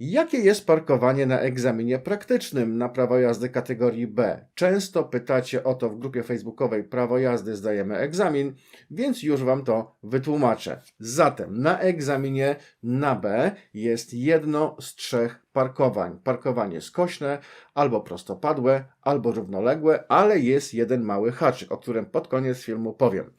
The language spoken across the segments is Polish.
Jakie jest parkowanie na egzaminie praktycznym na prawo jazdy kategorii B? Często pytacie o to w grupie facebookowej Prawo jazdy zdajemy egzamin, więc już Wam to wytłumaczę. Zatem na egzaminie na B jest jedno z trzech parkowań. Parkowanie skośne, albo prostopadłe, albo równoległe, ale jest jeden mały haczyk, o którym pod koniec filmu powiem.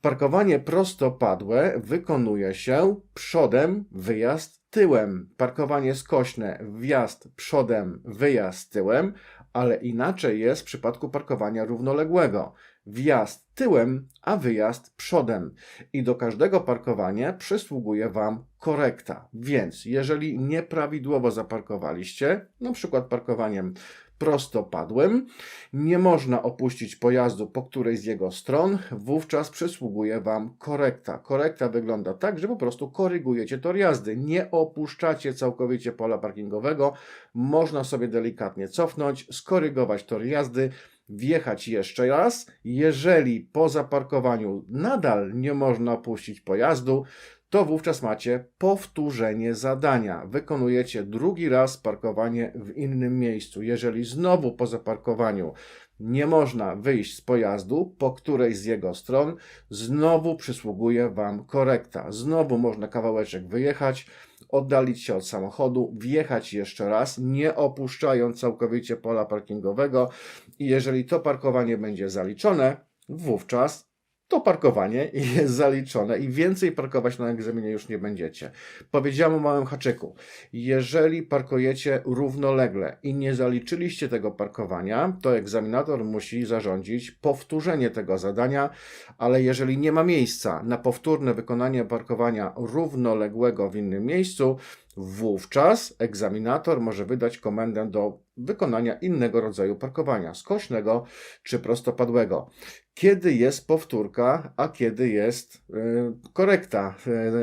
Parkowanie prostopadłe wykonuje się przodem, wyjazd tyłem. Parkowanie skośne, wjazd przodem, wyjazd tyłem, ale inaczej jest w przypadku parkowania równoległego. Wjazd tyłem, a wyjazd przodem. I do każdego parkowania przysługuje Wam korekta. Więc jeżeli nieprawidłowo zaparkowaliście, na przykład parkowaniem prostopadłym, nie można opuścić pojazdu po którejś z jego stron, wówczas przysługuje Wam korekta. Korekta wygląda tak, że po prostu korygujecie tor jazdy. Nie opuszczacie całkowicie pola parkingowego, można sobie delikatnie cofnąć, skorygować tor jazdy, wjechać jeszcze raz. Jeżeli po zaparkowaniu nadal nie można opuścić pojazdu, to wówczas macie powtórzenie zadania. Wykonujecie drugi raz parkowanie w innym miejscu. Jeżeli znowu po zaparkowaniu nie można wyjść z pojazdu po którejś z jego stron, znowu przysługuje Wam korekta. Znowu można kawałeczek wyjechać, oddalić się od samochodu, wjechać jeszcze raz, nie opuszczając całkowicie pola parkingowego. I jeżeli to parkowanie będzie zaliczone, wówczas to parkowanie jest zaliczone i więcej parkować na egzaminie już nie będziecie. Powiedziałem o małym haczyku. Jeżeli parkujecie równolegle i nie zaliczyliście tego parkowania, to egzaminator musi zarządzić powtórzenie tego zadania, ale jeżeli nie ma miejsca na powtórne wykonanie parkowania równoległego w innym miejscu, wówczas egzaminator może wydać komendę do wykonania innego rodzaju parkowania, skośnego czy prostopadłego kiedy jest powtórka, a kiedy jest y, korekta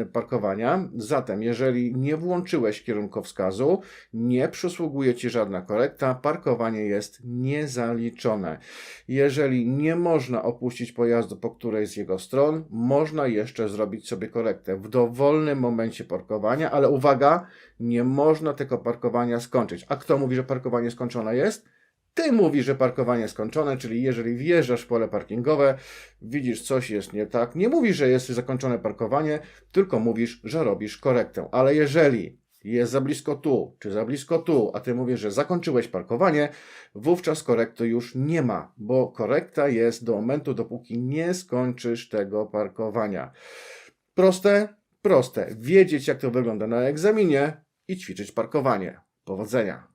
y, parkowania. Zatem, jeżeli nie włączyłeś kierunkowskazu, nie przysługuje ci żadna korekta, parkowanie jest niezaliczone. Jeżeli nie można opuścić pojazdu po którejś z jego stron, można jeszcze zrobić sobie korektę w dowolnym momencie parkowania, ale uwaga, nie można tego parkowania skończyć. A kto mówi, że parkowanie skończone jest? Ty mówisz, że parkowanie skończone, czyli jeżeli wjeżdżasz w pole parkingowe, widzisz coś jest nie tak, nie mówisz, że jest zakończone parkowanie, tylko mówisz, że robisz korektę. Ale jeżeli jest za blisko tu, czy za blisko tu, a ty mówisz, że zakończyłeś parkowanie, wówczas korekty już nie ma, bo korekta jest do momentu, dopóki nie skończysz tego parkowania. Proste? Proste. Wiedzieć, jak to wygląda na egzaminie i ćwiczyć parkowanie. Powodzenia.